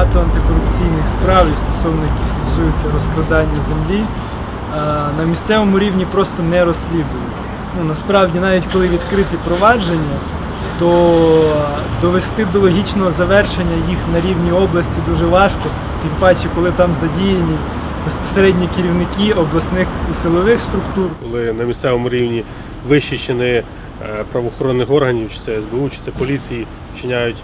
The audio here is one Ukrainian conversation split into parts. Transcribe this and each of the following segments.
антикорупційних справ стосовно які стосуються розкрадання землі, е, на місцевому рівні просто не розслідують. Ну, насправді, навіть коли відкриті провадження, то довести до логічного завершення їх на рівні області дуже важко, тим паче, коли там задіяні безпосередні керівники обласних і силових структур. коли на місцевому рівні вищі чини е, правоохоронних органів, чи це СБУ, чи це поліції, вчиняють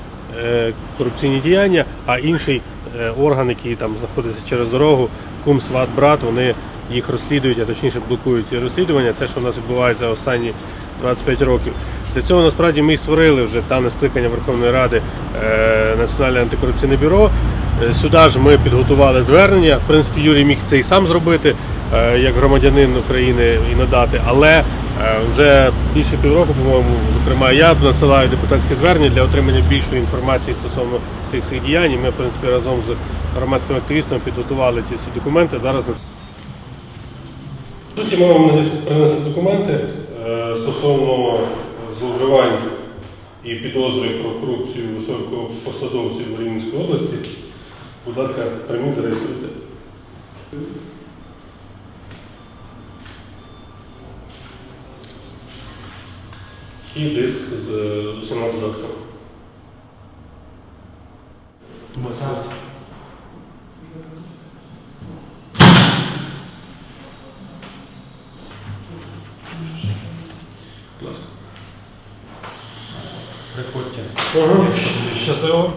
корупційні діяння, а інший е, орган, який там знаходиться через дорогу, кум, сват, брат, вони їх розслідують, а точніше блокують ці розслідування. Це що в нас відбувається останні 25 років. Для цього насправді ми і створили вже дане скликання Верховної Ради е, Національне антикорупційне бюро. Е, Сюди ж ми підготували звернення. В принципі, Юрій міг це і сам зробити е, як громадянин України і надати, але е, вже більше півроку, по-моєму, зокрема, я насилаю депутатське звернення для отримання більшої інформації стосовно тих всіх діянь. Ми, в принципі, разом з громадськими активістами підготували ці всі документи. Зараз ми в суті, ми вам принесли документи е, стосовно зловживань і підозри про корупцію високопосадовців в Рівненській області. Будь ласка, прийміть, зареєструйте. І диск з усіма додатками. Будь ласка. Приходьте. Щасливо.